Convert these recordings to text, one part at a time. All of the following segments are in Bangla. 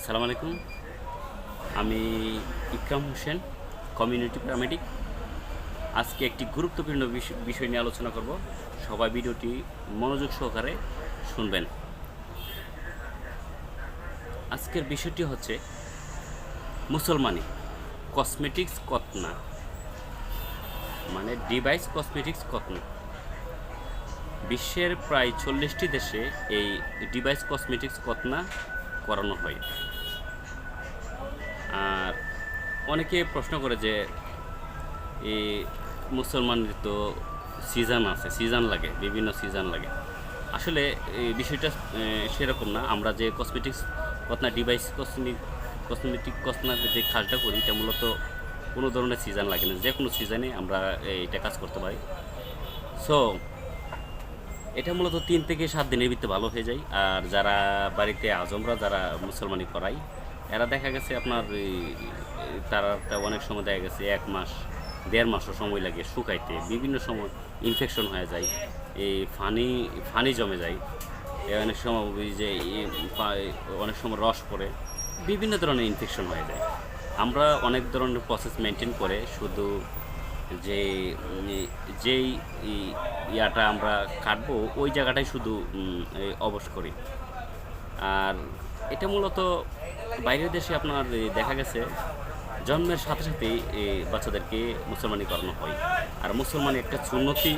আসসালামু আলাইকুম। আমি ইকরাম হোসেন, কমিউনিটি প্যারামেডিক। আজকে একটি গুরুত্বপূর্ণ বিষয় নিয়ে আলোচনা করব। সবাই ভিডিওটি মনোযোগ সহকারে শুনবেন। আজকের বিষয়টি হচ্ছে মুসলমানি কসমেটিক্স কতনা? মানে ডিভাইস কসমেটিক্স কতনা? বিশ্বের প্রায় চল্লিশটি দেশে এই ডিভাইস কসমেটিক্স কতনা করানো হয়। আর অনেকে প্রশ্ন করে যে এই মুসলমানদের তো সিজন আছে, সিজন লাগে, বিভিন্ন সিজন লাগে। আসলে এই বিষয়টা সেরকম না। আমরা যে কসমেটিক্স কতনা ডিভাইস কসমেটিক কসমেটিক কসনার যে কাজটা করি, এটা মূলত কোনো ধরনের সিজন লাগে না। যে কোনো সিজনে আমরা এটা কাজ করতে পারি। সো এটা মূলত তিন থেকে সাত দিনের ভিতরে ভালো হয়ে যায়। আর যারা বাড়িতে আজমরা, যারা মুসলমানি করাই এরা দেখা গেছে আপনার তারা অনেক সময় দেখা গেছে এক মাস, দেড় মাসও সময় লাগে শুকাইতে। বিভিন্ন সময় ইনফেকশন হয়ে যায়, এই ফানি ফানি জমে যায়। অনেক সময় ওই যে অনেক সময় রস পড়ে। বিভিন্ন ধরনের ইনফেকশন হয়ে যায়। আমরা অনেক ধরনের প্রসেস মেনটেন করে, শুধু যে যেই ইয়াটা আমরা কাটবো, ওই জায়গাটাই শুধু অবশ করি। আর এটা মূলত বাইরের দেশে আপনার দেখা গেছে, জন্মের সাথে সাথেই এই বাচ্চাদেরকে মুসলমানি করানো হয়। আর মুসলমানি একটা সুন্নতি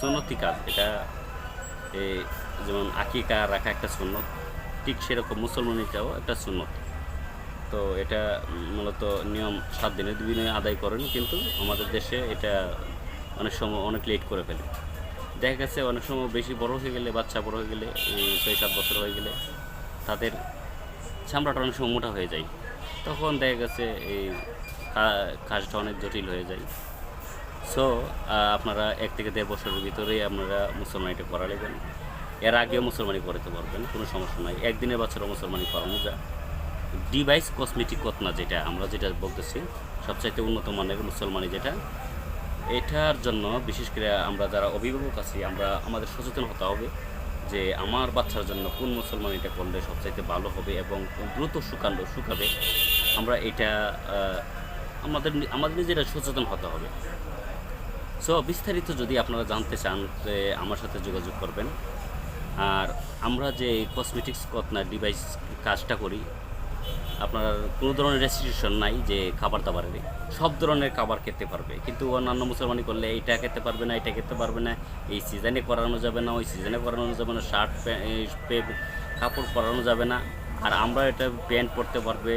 সুন্নতি কাজ। এটা যেমন আকিকা রাখা একটা সুন্নত, ঠিক সেরকম মুসলমানিটাও একটা সুন্নত। তো এটা মূলত নিয়ম সাত দিনের দিনে আদায় করেন, কিন্তু আমাদের দেশে এটা অনেক সময় অনেক লেট করে ফেলে। দেখা গেছে অনেক সময় বেশি বড় হয়ে গেলে, বাচ্চা বড় হয়ে গেলে, এই ছয় সাত বছর হয়ে গেলে তাদের চামড়াটা অনেক সময় মোটা হয়ে যায়। তখন দেখা গেছে এই কাজটা অনেক জটিল হয়ে যায়। সো আপনারা এক থেকে দেড় বছরের ভিতরেই আপনারা মুসলমানিটা করা নেবেন এর আগেও মুসলমানি করতে পারবেন, কোনো সমস্যা নাই। একদিনের বাচ্চারা মুসলমানি করানো যায়। ডিভাইস কসমেটিক কতনা যেটা, আমরা যেটা বলতেছি, সবচাইতে উন্নত মানের মুসলমানি যেটা, এটার জন্য বিশেষ করে আমরা যারা অভিভাবক আছি, আমরা আমাদের সচেতন হতে হবে যে আমার বাচ্চার জন্য কোন মুসলমানিটা করলে সবচাইতে ভালো হবে এবং দ্রুত শুকানো শুকাবে। আমরা এটা আমাদের আমাদের নিজেরা সচেতন হতে হবে। সো বিস্তারিত যদি আপনারা জানতে চান আমার সাথে যোগাযোগ করবেন। আর আমরা যে কসমেটিক্স কতনা ডিভাইস কাজটা করি আপনার কোনো ধরনের রেস্ট্রিকশন নাই যে খাবার দাবারের সব ধরনের খাবার খেতে পারবে। কিন্তু অন্যান্য মুসলমানি করলে এইটা খেতে পারবে না, এটা খেতে পারবে না। এই সিজনে করানো যাবে না, ওই সিজনে করানো যাবে না শার্ট প্যান্ট কাপড় পরানো যাবে না। আর আমরা এটা প্যান্ট পরতে পারবে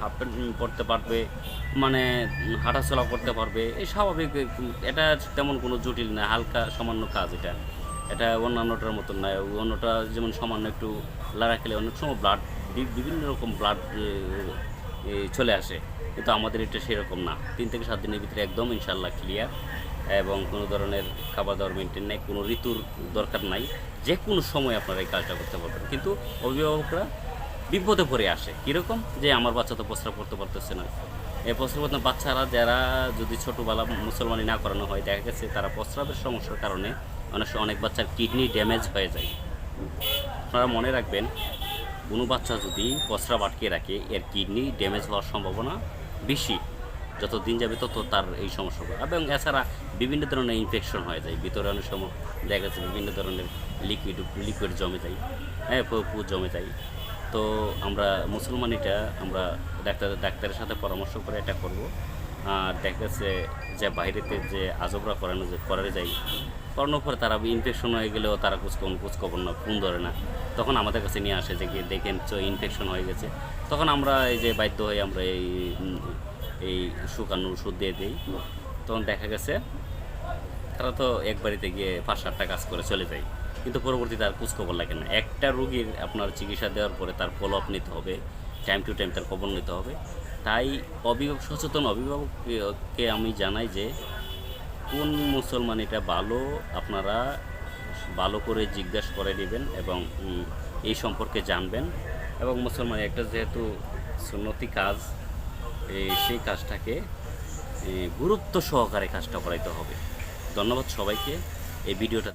হাফ প্যান্ট পরতে পারবে মানে হাঁটাচলা করতে পারবে। এই স্বাভাবিক, এটা তেমন কোনো জটিল না, হালকা সামান্য কাজ এটা। এটা অন্যান্যটার মতন নয় অন্যটা যেমন সামান্য একটু লাড়া খেলে অনেক সময় ব্লাড বিভিন্ন রকম ব্লাড চলে আসে। কিন্তু আমাদের এটা সেরকম না। তিন থেকে সাত দিনের ভিতরে একদম ইনশাল্লাহ ক্লিয়ার এবং কোনো ধরনের খাবার দাবার মেনটেন নেই, কোনো ঋতুর দরকার নাই। যে কোনো সময় আপনারা এই কাজটা করতে পারবেন। কিন্তু অভিভাবকরা বিপদে পড়ে আসে। কীরকম? যে আমার বাচ্চা তো প্রস্রাব করতে পারতেছে না। এই প্রস্রাব বাচ্চারা যারা যদি ছোটোবেলা মুসলমানি না করানো হয়, দেখা গেছে তারা প্রস্রাবের সমস্যার কারণে অনেক অনেক বাচ্চার কিডনি ড্যামেজ হয়ে যায়। আপনারা মনে রাখবেন, কোনো বাচ্চা যদি প্রস্রাব আটকে রাখে, এর কিডনি ড্যামেজ হওয়ার সম্ভাবনা বেশি। যত দিন যাবে তত তার এই সমস্যা হবে। এবং এছাড়া বিভিন্ন ধরনের ইনফেকশন হয়ে যায়। ভিতরে অনেক সময় দেখা যাচ্ছে বিভিন্ন ধরনের লিকুইড লিকুইড জমে যায়। হ্যাঁ পু পু জমে যায়। তো আমরা মুসলমানিটা আমরা ডাক্তার, ডাক্তারের সাথে পরামর্শ করে এটা করব। আর দেখা যাচ্ছে যে বাইরেতে যে আজবরা করানো যে, করানো যায় করানোর পরে তারা ইনফেকশন হয়ে গেলেও তারা কুচ কুচ খবর না ফোন ধরে না। তখন আমাদের কাছে নিয়ে আসে যে কি দেখেন ইনফেকশন হয়ে গেছে। তখন আমরা এই যে বাধ্য হয়ে আমরা এই এই শুকানো ওষুধ দিয়ে দিই। তখন দেখা গেছে, তারা তো এক বাড়িতে গিয়ে পাঁচ সাতটা কাজ করে চলে যায়। কিন্তু পরবর্তীতে আর খোঁজখবর লাগে না। একটা রুগীর আপনার চিকিৎসা দেওয়ার পরে তার ফলো আপ নিতে হবে টাইম টু টাইম তার খবর নিতে হবে। তাই অভিভাবক, সচেতন অভিভাবককে আমি জানাই যে কোন মুসলমান এটা ভালো আপনারা ভালো করে জিজ্ঞাসা করে নেবেন এবং এই সম্পর্কে জানবেন। এবং মুসলমান একটা যেহেতু সুন্নতি কাজ সেই কাজটাকে গুরুত্ব সহকারে কাজটা করাইতে হবে। ধন্যবাদ সবাইকে। এই ভিডিওটা